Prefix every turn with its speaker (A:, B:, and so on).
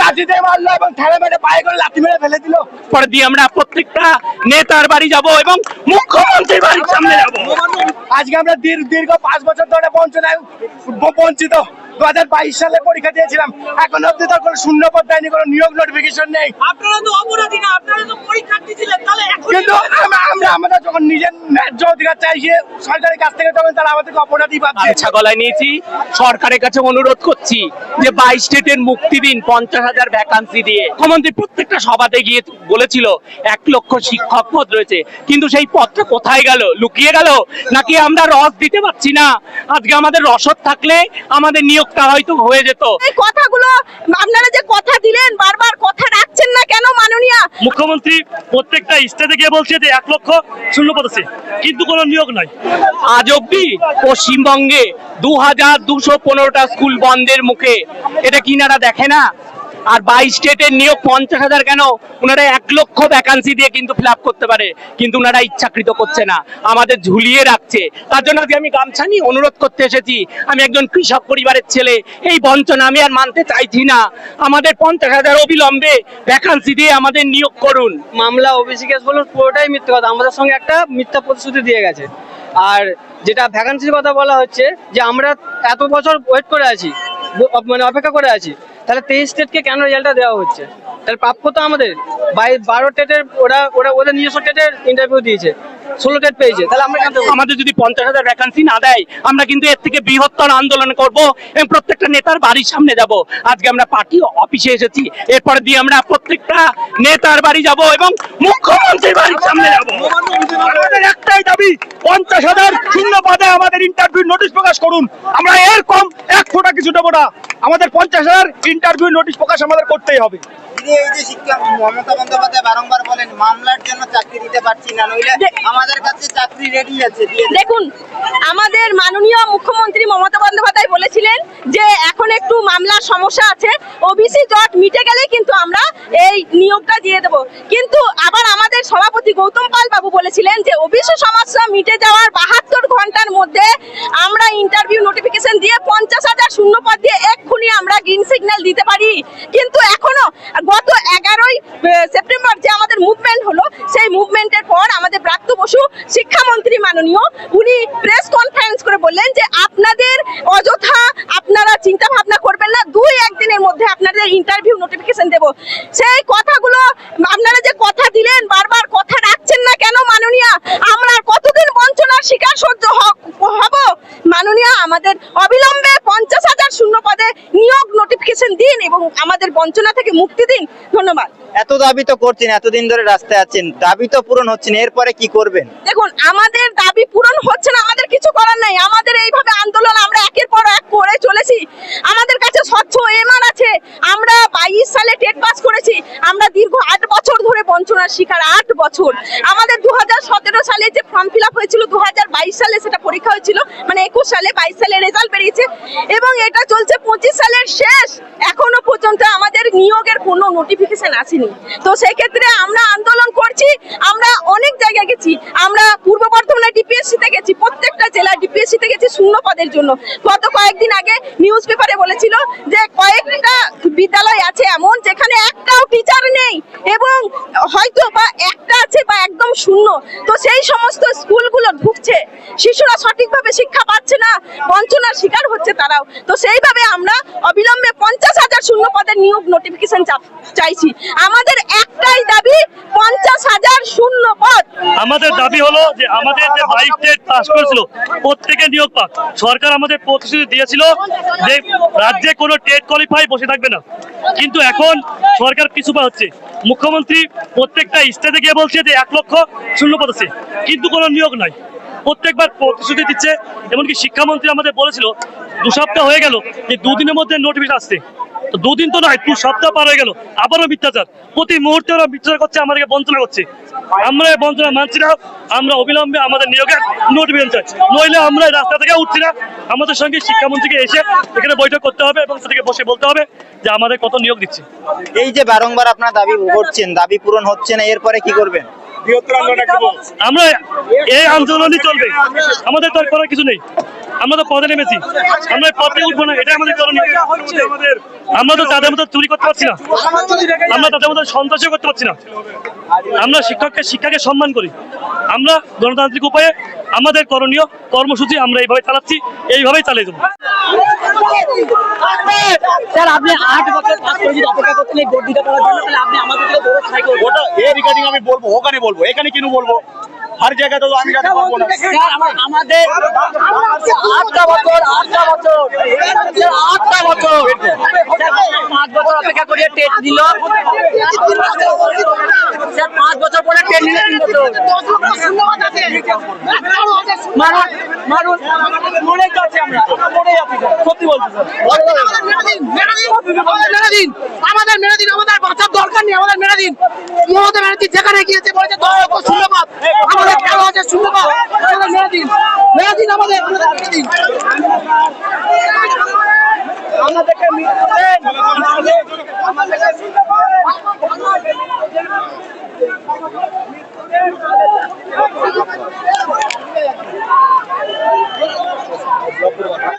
A: মারলো এবং ঠেলে মেরে পায়ে করে লাঠি মেরে ফেলে দিল।
B: পরে দিয়ে আমরা প্রত্যেকটা নেতার বাড়ি যাব এবং মুখ্যমন্ত্রীর বাড়ির সামনে যাব।
A: আজকে আমরা দীর্ঘ দীর্ঘ পাঁচ বছর ধরে বঞ্চনায় বঞ্চিত। দু হাজার বাইশ সালে পরীক্ষা দিয়েছিলাম। এখন অব্দি তো কোনো শূন্য পদ দেয়নি কোনো নিয়োগ নোটিফিকেশন নেই।
C: আপনারা তো অপরাধী না আপনারা তো পরীক্ষার্থী ছিলেন তাহলে
A: কিন্তু আমরা আমরা যখন নিজের ন্যায্য অধিকার চাইছি সরকারের কাছ থেকে তখন তারা আমাদেরকে অপরাধী ভাবছে।
B: গামছা গলায় নিয়েছি। সরকারের কাছে অনুরোধ করছি যে বাইশ স্টেটের মুক্তি দিন পঞ্চাশ হাজার ভ্যাকান্সি দিয়ে। মুখ্যমন্ত্রী প্রত্যেকটা সভাতে গিয়ে বলেছিল এক লক্ষ শিক্ষক পদ রয়েছে। কিন্তু সেই পদটা কোথায় গেল? লুকিয়ে গেল? নাকি আমরা রস দিতে পারছি না? আজকে আমাদের রসদ থাকলে আমাদের নিয়োগটা হয়তো হয়ে যেত।
C: এই কথাগুলো আপনারা যে কথা দিলেন বারবার কথা রাখছেন না কেন মাননীয়া?
D: মুখ্যমন্ত্রী প্রত্যেকটা স্টেটে গিয়ে বলছে যে এক লক্ষ শূন্য পদ কিন্তু কোনো নিয়োগ নাই।
B: আজ অব্দি পশ্চিমবঙ্গে দু হাজার দুশো পনেরোটা স্কুল বন্ধের মুখে। এটা কিনারা দেখে না? আর বাইশ স্টেটের নিয়োগ পঞ্চাশ হাজার কেন? ওনারা এক লক্ষ ভ্যাকান্সি দিয়ে কিন্তু ফিল করতে পারে। কিন্তু ওনারা ইচ্ছাকৃত করছে না। আমাদের ঝুলিয়ে রাখছে। তার জন্য আজকে আমি গামছা নিয়ে অনুরোধ করতে এসেছি। আমি একজন কৃষক পরিবারের ছেলে। এই বঞ্চনা আমি আর মানতে চাইছি না। আমাদের পঞ্চাশ হাজার অবিলম্বে ভ্যাকান্সি দিয়ে আমাদের নিয়োগ করুন।
E: মামলা ওবিসি কেস বলুন, পুরোটাই মিথ্যে কথা। আমাদের সঙ্গে একটা মিথ্যা প্রতিশ্রুতি দিয়ে গেছে। আর যেটা ভ্যাকান্সির কথা বলা হচ্ছে, যে আমরা এত বছর ওয়েট করে আছি মানে অপেক্ষা করে আছি। তাহলে তেইশ স্টেটকে কেন রেজাল্টটা দেওয়া হচ্ছে? তাহলে প্রাপ্য তো আমাদের। বাই বারো টেটের ওরা ওরা ওদের নিজস্ব টেটের ইন্টারভিউ দিয়েছে। ষোলো টেট পেয়েছে। তাহলে আমরা
B: আমাদের যদি পঞ্চাশ হাজার ভ্যাকান্সি না দেয় আমরা কিন্তু এর থেকে বৃহত্তর আন্দোলন করব এবং প্রত্যেকটা নেতার বাড়ির সামনে যাব। আজকে আমরা পার্টি অফিসে এসেছি। এরপরে দিয়ে আমরা প্রত্যেকটা নেতার বাড়ি যাব এবং মুখ্যমন্ত্রীর বাড়ির সামনে যাব।
D: আমাদের একটাই দাবি পঞ্চাশ হাজার শূন্য পদে আমাদের ইন্টারভিউ নোটিশ প্রকাশ করুন। আমরা এর কম এক ফোঁটা কিছু দেবো না। আমাদের পঞ্চাশ হাজার ইন্টারভিউ নোটিশ প্রকাশ আমাদের করতেই হবে।
F: এই যে শিক্ষা মমতা বন্দ্যোপাধ্যায় বারংবার বলেন মামলার জন্য চাকরি দিতে পারছি না নইলে
C: দেখুন, আমাদের মাননীয় মুখ্যমন্ত্রী মমতা বন্দ্যোপাধ্যায় বলেছিলেন যে এখন একটু মামলার সমস্যা আছে ওবিসি জট মিটে গেলে কিন্তু আমরা এই নিয়োগটা দিয়ে দেব। কিন্তু আবার সভাপতি গৌতম পাল বাবু বলেছিলেন যে ওবিসি সমস্যা মিটে যাওয়ার বাহাত্তর ঘণ্টার মধ্যে আমরা ইন্টারভিউ নোটিফিকেশন দিয়ে পঞ্চাশ হাজার শূন্য পদ দিয়ে এক্ষুনি আমরা গ্রিন সিগন্যাল দিতে পারি। কিন্তু এখনও গত এগারোই সেপ্টেম্বর যে আমাদের মুভমেন্ট হলো, সেই মুভমেন্টের পর আমাদের ব্রাত্য বসু শিক্ষামন্ত্রী মাননীয়, উনি প্রেস কনফারেন্স করে বললেন যে, আপনাদের অযথা আপনারা চিন্তা ভাবনা করবেন না, দুই একদিনের মধ্যে আপনাদের ইন্টারভিউ নোটিফিকেশন দেব। সেই কথাগুলো আপনারা যে কথা দিলেন বারবার কথা রাখছেন না কেন মাননীয়া আমরা আর কতদিন বঞ্চনার শিকার সহ্য হ- হব মাননীয়া আমাদের অবিলম্বে পঞ্চাশ হাজার শূন্য পদে নিয়োগ নোটিফিকেশন দিন এবং আমাদের বঞ্চনা থেকে মুক্তি দিন। ধন্যবাদ।
F: এত দাবি তো করছেন এতদিন ধরে রাস্তায় আছেন। দাবি তো পূরণ হচ্ছে না এরপরে কি করবেন?
C: দেখুন আমাদের দাবি পূরণ হচ্ছে না আমাদের কিছু করার নাই। আমাদের এইভাবে আন্দোলন আমরা একের পর এক করে চলেছি। আমাদের কাছে স্বচ্ছ এমআর আছে। আমরা বাইশ সালে টেট পাস করেছি। আমরা দীর্ঘ আট বছর ধরে বঞ্চনার শিকার, আট বছর। আমাদের দু হাজার সতেরো সালে যে ফর্ম ফিল হয়েছিল দু হাজার বাইশ সালে সেটা পরীক্ষা হয়েছিল মানে একুশ সালে, বাইশ সালে রেজাল্ট বেরিয়েছে এবং এটা চলছে পঁচিশ সালের শেষ। এখনও পর্যন্ত আমাদের নিয়োগের কোনো নোটিফিকেশন আসেনি। তো সেক্ষেত্রে আমরা আন্দোলন করছি, আমরা অনেক জায়গায় গেছি, আমরা পূর্ব বর্ধমানে ডিপিএসসিতে গেছি প্রত্যেকটা জেলায় ডিপিএসসি তে গেছি শূন্য পদের জন্য। গত কয়েকদিন আগে নিউজ পেপারে বলেছিল যে কয়েকটা বিদ্যালয় আছে এমন যেখানে একটাও টিচার নেই এবং হয়তো বা একটা আছে বা একদম শূন্য। তো সেই সমস্ত স্কুলগুলো ঢুকছে। শিশুরা সঠিকভাবে শিক্ষা পাচ্ছে না। বঞ্চনার শিকার হচ্ছে তারাও। তো সেইভাবে আমরা অবিলম্বে পঞ্চাশ হাজার শূন্য পদের নিয়োগ নোটিফিকেশন চাইছি। আমাদের একটাই দাবি পঞ্চাশ হাজার শূন্য পদ
D: আমাদের দাবি হলো যে আমাদের যে স্টেট পাস করেছিল, প্রত্যেকে নিয়োগ পাক। সরকার আমাদের প্রতিশ্রুতি দিয়েছিল যে রাজ্যে কোনো টেট কোয়ালিফাই বসে থাকবে না। কিন্তু এখন সরকার কিছু পা হচ্ছে মুখ্যমন্ত্রী প্রত্যেকটা স্টেটে গিয়ে বলছে যে এক লক্ষ শূন্য পদ কিন্তু কোনো নিয়োগ নাই। প্রত্যেকবার প্রতিশ্রুতি দিচ্ছে, এমনকি শিক্ষামন্ত্রী আমাদের বলেছিল, দু সপ্তাহ হয়ে গেল যে দুদিনের মধ্যে নোটিফিকেশন আসছে। তো দুদিন তো নয় দু সপ্তাহ পার হয়ে গেল। আবারও মিথ্যাচার। প্রতি মুহূর্তে ওরা মিথ্যাচার করছে আমাদেরকে বঞ্চনা করছে। আমরা এই বঞ্চনা মানছি না আমরা অবিলম্বে আমাদের নিয়োগের নোটিফিকেশন চাই নইলে আমরা রাস্তা থেকে উঠছি না। আমাদের সঙ্গে শিক্ষামন্ত্রীকে এসে এখানে বৈঠক করতে হবে এবং সেটাকে বসে বলতে হবে যে আমাদের কত নিয়োগ দিচ্ছে।
F: এই যে বারংবার আপনার দাবি করছেন দাবি পূরণ হচ্ছে না এরপরে কি করবেন?
D: আমরা এই আন্দোলনই চলবে। আমাদের তো আর করার কিছু নেই। আমরা তো পদে নেমেছি। আমরা পদ উঠবো না এটাই আমাদের করণীয়। আমরা তো তাদের মতো চুরি করতে পারছি না। আমরা তাদের মতো সন্ত্রাসও করতে পারছি না। আমরা শিক্ষককে শিক্ষাকে সম্মান করি। আমরা গণতান্ত্রিক উপায়ে আমাদের করণীয় কর্মসূচি আমরা এইভাবে চালাচ্ছি এইভাবেই চালিয়ে যাব।
G: স্যার আপনি আট বছর পাস করে যদি অপেক্ষা করতেন এই ভোট দিতে জন্য তাহলে আপনি আমাদের থেকে বড় সাইকেল
H: ওটা এ রিগার্ডিং আমি বলব ওখানে বলব এখানে কেন বলব। হর জায়গায় তো আমি যাতে পারব না।
G: আমাদের আটটা বছর আটটা বছর। আটটা বছর। পাঁচ বছর অপেক্ষা করিয়ে টেট দিল। পাঁচ বছর পরে টেট নিল তিন বছর। মরে মরে
I: আমাদের মেরে দিন। আমাদের বাঁচার দরকার নেই। আমাদের মেরে দিন। মমতা ব্যানার্জি যেখানে গিয়েছে বলেছে দশ আমাদের তেরো হাজার শূন্যপাত আমাদের মেরে দিন মেরে দিন আমাদের আমাদের মেরে দিন
H: আমাদেরকে মৃত্যু দেন আমাদেরকে